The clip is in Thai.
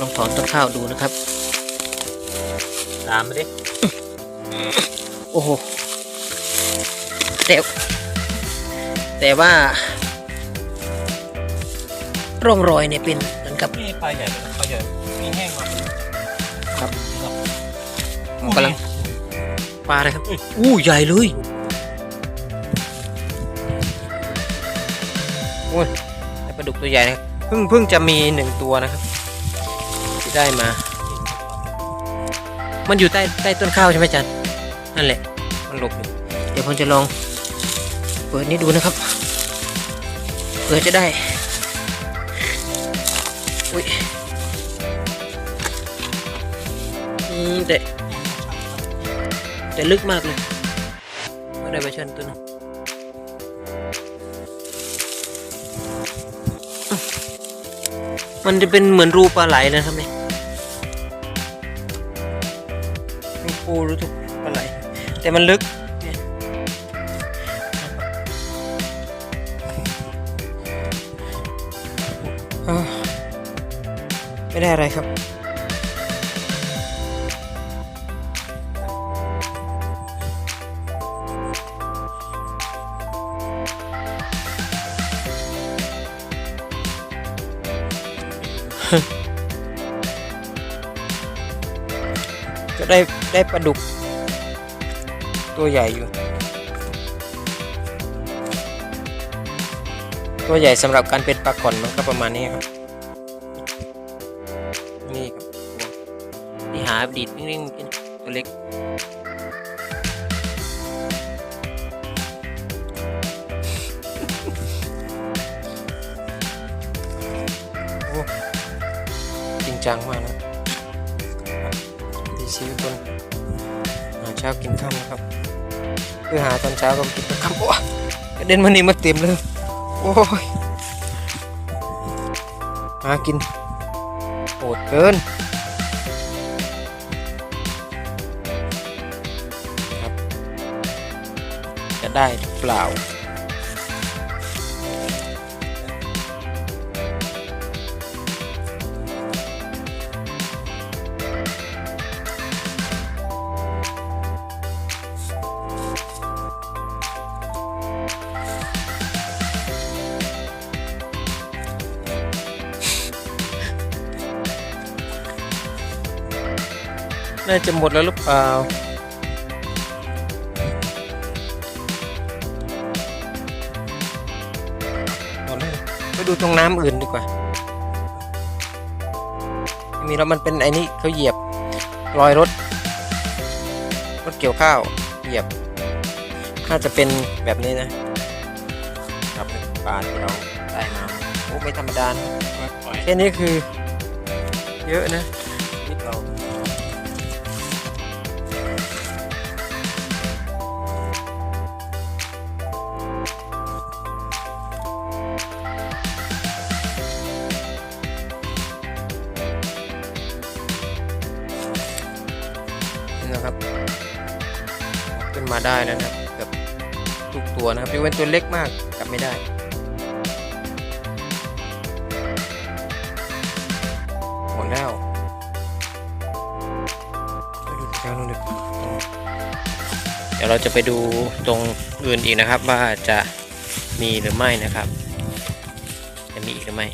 ลองถอนต้นข้าวดูนะครับ ตามมาดิ โอ้โหแต่แต่ว่า ร่องรอยเนี่ยเป็นเหมือนกับนี่ปลาใหญ่เลยปลาใหญ่มีแห้งมาครับครับมันกำลังปลาอะไรครับ อู้ใหญ่เลยโอ้ยแต่ปลาดุกตัวใหญ่นะครับเพิ่งเพิ่งจะมีหนึ่งตัวนะครับที่ ได้มา มันอยู่ใต้ใต้ต้นข้าวใช่ไหมจันนั่นแหละ มันหลบอยู่ เดี๋ยวผมจะลอง เปิดนี้ดูนะครับเผื่อจะได้ อุ้ยอืมแต่แต่ลึกมากเลยไม่ได้ไปชันตัวนึงมันจะเป็นเหมือนรูปลาไหลนะครับเนี่ย เป็นปูหรือถูกปลาไหลแต่มันลึกไม่ได้อะไรครับก็ ได้ได้ปลาดุก ตัวใหญ่อยู่ ตัวใหญ่สำหรับการเป็นปลาก่อนมันก็ประมาณนี้ครับนี่ครับที่หาดีดนิ่งๆกินตัวเล็กจริงจังมากนะ ดีชีวิตคนหาเช้ากินค่ำนะครับคือหาตอนเช้าก็กินตอนค่ำโอ้กระเด็นมานี่มาเต็มเลยโอ้ยหากินโหดเกินครับจะได้หรือเปล่า น่าจะหมดแล้วหรือเปล่า หมดแล้วไปดูตรงน้ำอื่นดีกว่าไม่มีแล้วมันเป็นไอ้นี่เขาเหยียบรอยรถ รถเกี่ยวข้าวเหยียบ น่าจะเป็นแบบนี้นะครับปลาที่เราได้มาโอ้ไม่ธรรมดานะปล่อยแค่นี้คือ เยอะนะนิดเรา นะครับขึ้นมาได้แล้วนะครับกือบทุกตัวนะครับยกเว้นตัวเล็กมากกลับไม่ได้หมดแล้วไปดูแถวนู้นดีกว่าเดี๋ยวเราจะไปดูตรงอื่นอีกนะครับ ว่าจะมีหรือไม่นะครับ จะมีอีกหรือไม่